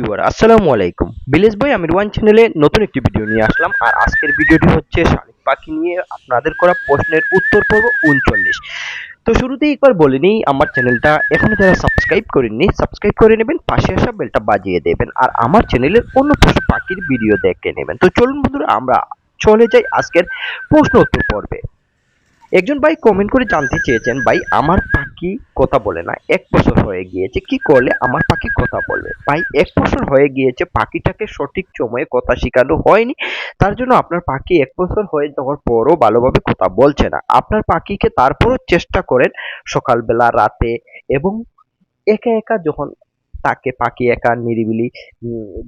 Viewer আসসালামু আলাইকুম। বিলেশ বই আমির ওয়ান চ্যানেলে নতুন একটি ভিডিও নিয়ে আসলাম। আর আজকের ভিডিওটি হচ্ছে শালিক পাখি নিয়ে আপনাদের করা প্রশ্নের উত্তর পর্ব উনচল্লিশ। তো শুরুতেই একবার বলে নিই, আমার চ্যানেলটা এখনও যারা সাবস্ক্রাইব করেননি সাবস্ক্রাইব করে নেবেন, পাশে আসা বেলটা বাজিয়ে দেবেন, আর আমার চ্যানেলের অন্য পশু পাখির ভিডিও দেখে নেবেন। তো চলুন বন্ধুরা, আমরা চলে যাই আজকের প্রশ্ন উত্তর পর্বে। একজন ভাই কমেন্ট করে জানতে চেয়েছেন, ভাই, আমার পাখি কথা বলে না, এক বছর হয়ে গিয়েছে, কি করলে আমার পাখি কথা বলবে ভাই, এক বছর হয়ে গিয়েছে, পাখিটাকে সঠিক সময়ে কথা শেখানো হয়নি, তার জন্য আপনার পাখি এক বছর হয়ে যাওয়ার পরও ভালোভাবে কথা বলছে না। আপনার পাখিকে তারপরও চেষ্টা করেন সকালবেলা, রাতে এবং একা একা যখন তাকে পাখি একা নিরিবিলি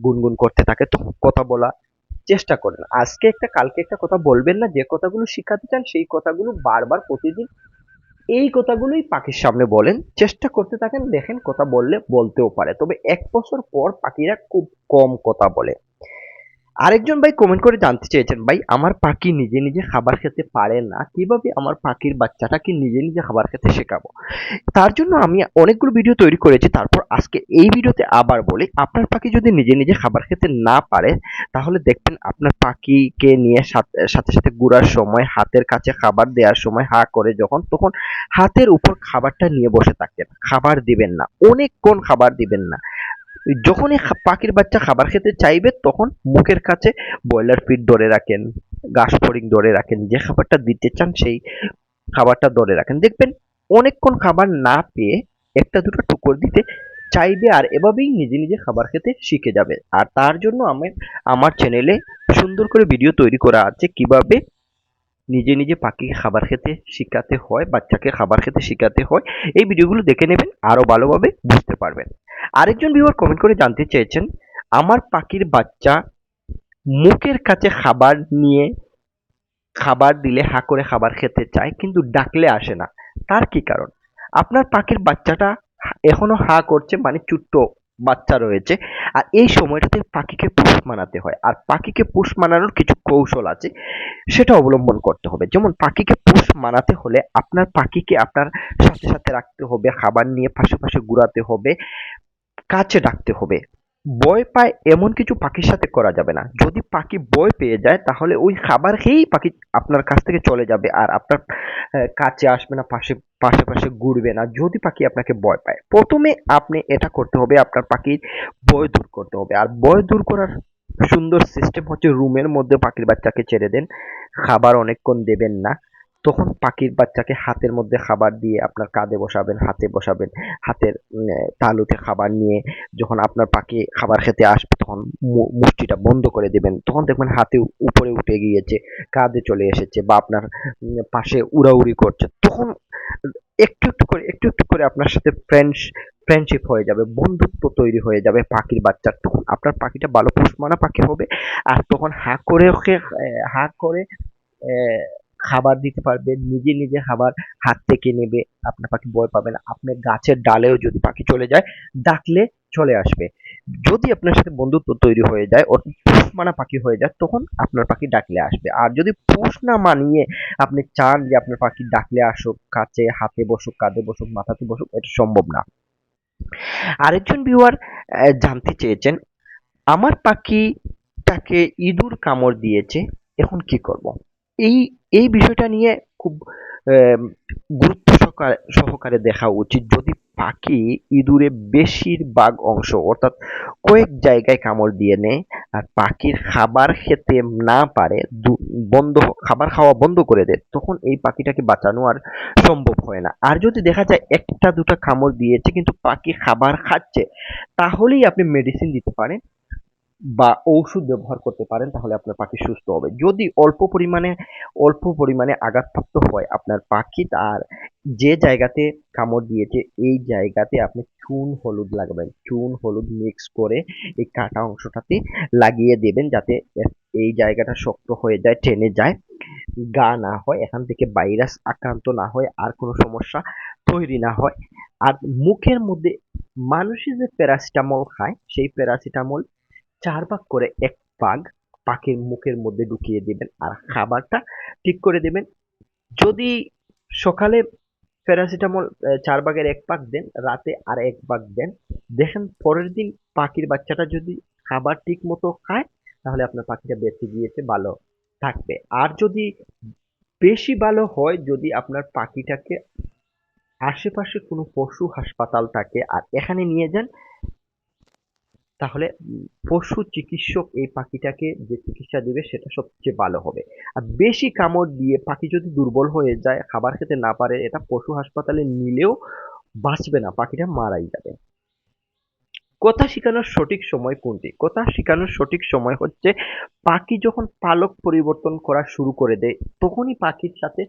গুনগুন করতে থাকে, তখন কথা বলা চেষ্টা করেন। আজকে একটা, কালকে একটা কথা বলবেন না, যে কথাগুলো শিখাতে চান, সেই কথাগুলো বারবার প্রতিদিন এই কথাগুলোই পাখির সামনে বলেন, চেষ্টা করতে থাকেন, দেখেন কথা বললে, বলতেও পারে। তবে এক বছর পর পাখিরা খুব কম কথা বলে। আরেকজন ভাই কমেন্ট করে জানতে চেয়েছেন, ভাই, আমার পাখি নিজে নিজে খাবার খেতে পারে না, কীভাবে আমার পাখির বাচ্চাটাকে নিজে নিজে খাবার খেতে শেখাবো? তার জন্য আমি অনেকগুলো ভিডিও তৈরি করেছি, তারপর আজকে এই ভিডিওতে আবার বলি, আপনার পাখি যদি নিজে নিজে খাবার খেতে না পারে, তাহলে দেখবেন আপনার পাখিকে নিয়ে সাথে সাথে ঘুরার সময়, হাতের কাছে খাবার দেওয়ার সময় হা করে যখন, তখন হাতের উপর খাবারটা নিয়ে বসে থাকতেন খাবার দিবেন না, অনেকক্ষণ খাবার দিবেন না। যখনই পাখির বাচ্চা খাবার খেতে চাইবে, তখন মুখের কাছে ব্রয়লার ফিড ধরে রাখেন ঘাস ফড়িং ধরে রাখেন, যে খাবারটা দিতে চান সেই খাবারটা ধরে রাখেন। দেখবেন, অনেকক্ষণ খাবার না পেয়ে একটা দুটো টুকর দিতে চাইবে আর এভাবেই নিজে নিজে খাবার খেতে শিখে যাবে। আর তার জন্য আমি, আমার চ্যানেলে সুন্দর করে ভিডিও তৈরি করা আছে কীভাবে নিজে নিজে পাখিকে খাবার খেতে শেখাতে হয়, বাচ্চাকে খাবার খেতে শেখাতে হয়। এই ভিডিওগুলো দেখে নেবেন আরও ভালোভাবে বুঝতে পারবেন। আরেকজন ভিউয়ার কমেন্ট করে জানতে চেয়েছেন, আমার পাখির বাচ্চা মুখের কাছে খাবার নিয়ে খাবার দিলে হা করে খাবার খেতে চায়, কিন্তু ডাকলে আসে না। তার কি কারণ? আপনার পাখির বাচ্চাটা এখনও হা করছে মানে ছোট্ট বাচ্চা রয়েছে, আর এই সময়টাতে পাখিকে পুষ মানাতে হয়। আর পাখিকে পুষ মানানোর কিছু কৌশল আছে, সেটা অবলম্বন করতে হবে। যেমন পাখিকে পুষ মানাতে হলে আপনার পাখিকে আপনার সাথে সাথে রাখতে হবে, খাবার নিয়ে পাশে পাশে ঘুরাতে হবে। কাছে ডাকতে হবে। ভয় পায় এমন কিছু পাখির সাথে করা যাবে না। যদি পাখি ভয় পেয়ে যায়, তাহলে ওই খাবার খেয়েই পাখি আপনার কাছ থেকে চলে যাবে আর আপনার কাছে আসবে না, পাশে পাশে পাশে ঘুরবে না। যদি পাখি আপনাকে ভয় পায়, প্রথমে আপনি এটা করতে হবে, আপনার পাখির ভয় দূর করতে হবে। আর ভয় দূর করার সুন্দর সিস্টেম হচ্ছে রুমের মধ্যে পাখির বাচ্চাকে ছেড়ে দেন। খাবার অনেকক্ষণ দেবেন না। তখন পাখির বাচ্চাকে হাতের মধ্যে খাবার দিয়ে আপনার কাঁধে বসাবেন, হাতে বসাবেন, হাতের তালুতে খাবার নিয়ে যখন আপনার পাখি খাবার খেতে আসবে তখন মুষ্টিটা বন্ধ করে দেবেন। তখন দেখবেন হাতে উপরে উঠে গিয়েছে, কাঁধে চলে এসেছে বা আপনার পাশে উড়াউড়ি করছে। তখন একটু একটু করে, একটু একটু করে আপনার সাথে ফ্রেন্ডস ফ্রেন্ডশিপ হয়ে যাবে, বন্ধুত্ব তৈরি হয়ে যাবে পাখির বাচ্চার। তখন আপনার পাখিটা ভালো পুষমানা পাখি হবে। আর তখন হা করে ওকে হা করে খাবার দিতে পারবে, নিজে নিজে খাবার হাত থেকে নেবে, আপনার পাখি ভয় পাবে না। আপনার গাছের ডালেও যদি পাখি চলে যায়, ডাকলে চলে আসবে। যদি আপনার সাথে বন্ধুত্ব তৈরি হয়ে যায় ওর পোষ মানা পাখি হয়ে যায়, তখন আপনার পাখি ডাকলে আসবে। আর যদি পোষ না মানিয়ে আপনি চান যে আপনার পাখি ডাকলে আসুক, কাছে, হাতে বসুক, কাঁধে বসুক, মাথাতে বসুক, এটা সম্ভব না। আরেকজন ভিউয়ার জানতে চেয়েছেন, আমার পাখিটাকে ইঁদুর কামড় দিয়েছে, এখন কি করব? এই এই বিষয়টা নিয়ে খুব গুরুত্ব সহকারে সহকারে দেখা উচিত। যদি পাখি ইঁদুরে বেশিরভাগ অংশ, অর্থাৎ কয়েক জায়গায় কামড় দিয়ে নেয়, আর পাখির খাবার খেতে না পারে বন্ধ, খাবার খাওয়া বন্ধ করে দেয়, তখন এই পাখিটাকে বাঁচানো আর সম্ভব হয় না। আর যদি দেখা যায় একটা দুটো কামড় দিয়েছে, কিন্তু পাখি খাবার খাচ্ছে, তাহলেই আপনি মেডিসিন দিতে পারেন। বা ঔষধ ব্যবহার করতে পারেন, তাহলে আপনার পাখি সুস্থ হবে। যদি অল্প পরিমাণে অল্প পরিমাণে আঘাতপ্রাপ্ত হয় আপনার পাখি তার যে জায়গাতে কামড় দিয়েছে, এই জায়গাতে আপনি চুন হলুদ লাগাবেন। চুন হলুদ মিক্স করে এই কাটা অংশটাতে লাগিয়ে দেবেন যাতে এই জায়গাটা শক্ত হয়ে যায়, টেনে যায়, গা না হয়, এখান থেকে ভাইরাস আক্রান্ত না হয়, আর কোনো সমস্যা তৈরি না হয়। আর মুখের মধ্যে মানুষই যে প্যারাসিটামল খায়, সেই প্যারাসিটামল চার ভাগ করে এক ভাগ পাখির মুখের মধ্যে ঢুকিয়ে দেবেন আর খাবারটা ঠিক করে দেবেন। যদি সকালে প্যারাসিটামল চার ভাগের এক ভাগ দেন, রাতে আর এক ভাগ দেন, দেখেন পরের দিন পাখির বাচ্চাটা যদি খাবার ঠিক মতো খায়, তাহলে আপনার পাখিটা বেঁচে গিয়েছে, ভালো থাকবে। আর যদি বেশি ভালো হয়, যদি আপনার পাখিটাকে আশেপাশে কোনো পশু হাসপাতাল থাকে, আর এখানে নিয়ে যান তাহলে পশু চিকিৎসক এই পাখিটাকে যে চিকিৎসা দিবে সেটা সবচেয়ে ভালো হবে। আর বেশি কামড় দিয়ে পাখি যদি দুর্বল হয়ে যায়, খাবার খেতে না পারে, এটা পশু হাসপাতালে নিলেও বাঁচবে না, পাখিটা মারাই যাবে। কথা শেখানোর সঠিক সময় কোনটি? কথা শেখানোর সঠিক সময় হচ্ছে, পাখি যখন পালক পরিবর্তন করা শুরু করে দেয়, তখনই পাখির সাথে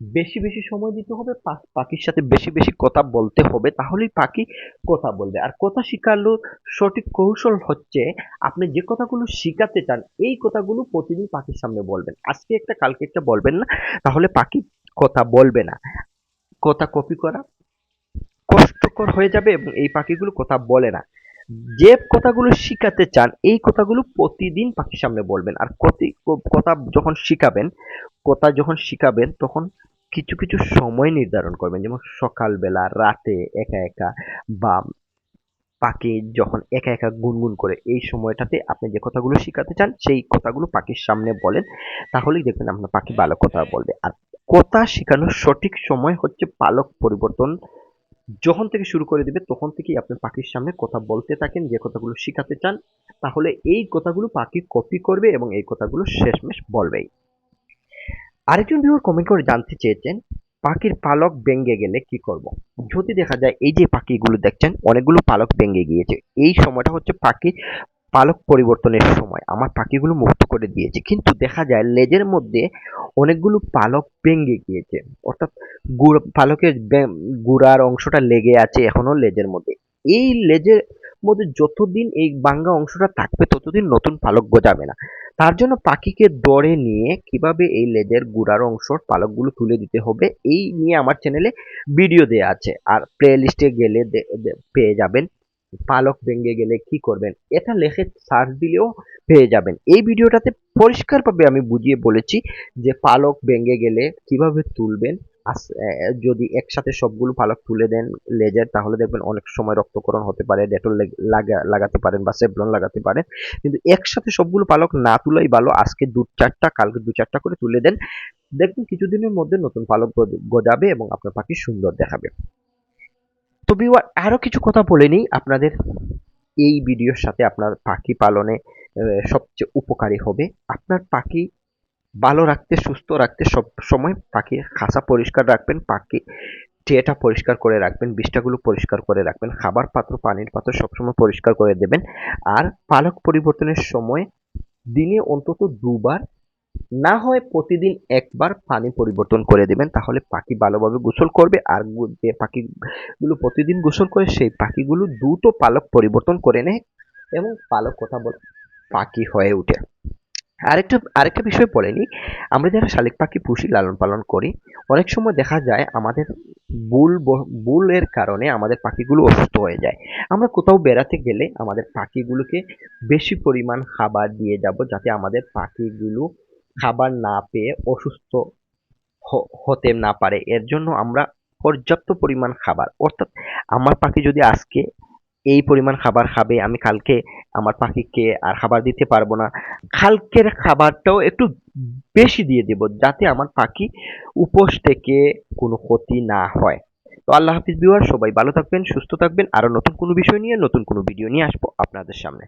বেশি বেশি সময় দিতে হবে পাখির সাথে বেশি বেশি কথা বলতে হবে, তাহলেই পাখি কথা বলবে। আর কথা শেখানোর সঠিক কৌশল হচ্ছে আপনি যে কথাগুলো শেখাতে চান, এই কথাগুলো প্রতিদিন পাখির সামনে বলবেন। আজকে একটা, কালকে একটা বলবেন না, তাহলে পাখি কথা বলবে না। কথা কপি করা কষ্টকর হয়ে যাবে এবং এই পাখিগুলো কথা বলে না। যে কথাগুলো শিখাতে চান, এই কথাগুলো প্রতিদিন পাখির সামনে বলবেন। আর কথা যখন শিখাবেন, কথা যখন শিখাবেন, তখন কিছু কিছু সময় নির্ধারণ করবেন। যেমন সকালবেলা, রাতে একা একা বা পাখি যখন একা একা গুনগুন করে এই সময়টাতে আপনি যে কথাগুলো শেখাতে চান, সেই কথাগুলো পাখির সামনে বলেন। তাহলেই দেখবেন আপনার পাখি ভালো কথা বলবে। আর কথা শেখানোর সঠিক সময় হচ্ছে পালক পরিবর্তন। যখন থেকে শুরু করে দিবে, তখন থেকেই আপনি পাখির সামনে কথা বলতে থাকেন, যে কথাগুলো শেখাতে চান, তাহলে এই কথাগুলো পাখি কপি করবে এবং এই কথাগুলো শেষমেশ বলবেই। আরেকজন ভিউয়ার কমেন্ট করে জানতে চেয়েছেন, পাখির পালক ভেঙে গেলে কি করব? যদি দেখা যায় এই যে পাখিগুলো দেখছেন, অনেকগুলো পালক ভেঙে গিয়েছে। এই সময়টা হচ্ছে পাখি পালক পরিবর্তনের সময়। আমার পাখিগুলো মুক্ত করে দিয়েছে। কিন্তু দেখা যায় লেজের মধ্যে অনেকগুলো পালক ভেঙে গিয়েছে। অর্থাৎ গুড়, পালকের গুড়ার অংশটা লেগে আছে এখনও লেজের মধ্যে। এই লেজের মধ্যে যতদিন এই বাঙ্গা অংশটা থাকবে, ততদিন নতুন পালক গজাবে না। তার জন্য পাখিকে দরে নিয়ে কীভাবে এই লেজের গুড়ার অংশ পালকগুলো তুলে দিতে হবে, এই নিয়ে আমার চ্যানেলে ভিডিও দেয়া আছে। আর প্লে লিস্টে গেলে পেয়ে যাবেন। পালক ভেঙে গেলে কি করবেন? এটা লেখে সার্চ দিলেও পেয়ে যাবেন। এই ভিডিওটাতে পরিষ্কারভাবে আমি বুঝিয়ে বলেছি যে পালক ভেঙে গেলে কীভাবে তুলবেন যদি একসাথে সবগুলো পালক তুলে দেন লেজার, তাহলে দেখবেন অনেক সময় রক্তকরণ হতে পারে, ডেটল লাগা- লাগাতে পারেন বা সেভলন লাগাতে পারেন। কিন্তু একসাথে সবগুলো পালক না তুলাই ভালো, আজকে দু চারটা, কালকে দু চারটা করে তুলে দেন, দেখবেন কিছুদিনের মধ্যে নতুন পালক গজ- গজাবে এবং আপনার পাখি সুন্দর দেখাবে। তো ভিউয়ার আরও কিছু কথা বলে নিই, আপনাদের এই ভিডিওর সাথে আপনার পাখি পালনে সবচেয়ে উপকারী হবে। আপনার পাখি ভালো রাখতে, সুস্থ রাখতে সব সময় পাখির খাঁচা পরিষ্কার রাখবেন পাখি ট্রেটা পরিষ্কার করে রাখবেন, বিষ্ঠাগুলো পরিষ্কার করে রাখবেন, খাবার পাত্র, পানির পাত্র সবসময় পরিষ্কার করে দেবেন। আর পালক পরিবর্তনের সময় দিনে অন্তত দুবার, না হয় প্রতিদিন একবার পানি পরিবর্তন করে দেবেন, তাহলে পাখি ভালোভাবে গোসল করবে। আর যে পাখিগুলো প্রতিদিন গোসল করে, সেই পাখিগুলো দ্রুত পালক পরিবর্তন করে নেয় এবং পালক কথা বলে, পাখি হয়ে ওঠে। আরেকটা আরেকটা বিষয় বলেনি আমরা যারা শালিক পাখি পুষি লালন পালন করি, অনেক সময় দেখা যায় আমাদের বুল ব- বুলের কারণে আমাদের পাখিগুলো অসুস্থ হয়ে যায়। আমরা কোথাও বেড়াতে গেলে আমাদের পাখিগুলোকে বেশি পরিমাণ খাবার দিয়ে যাব যাতে আমাদের পাখিগুলো খাবার না পেয়ে অসুস্থ হতে না পারে। এর জন্য আমরা পর্যাপ্ত পরিমাণ খাবার, অর্থাৎ আমার পাখি যদি আজকে এই পরিমাণ খাবার খাবে, আমি কালকে আমার পাখিকে আর খাবার দিতে পারব না। কালকের খাবারটাও একটু বেশি দিয়ে দেব, যাতে আমার পাখি উপোস থেকে কোনো ক্ষতি না হয়। তো আল্লাহ হাফিজ বিহার সবাই ভালো থাকবেন, সুস্থ থাকবেন। আরও নতুন কোনো বিষয় নিয়ে, নতুন কোনো ভিডিও নিয়ে আসব আপনাদের সামনে।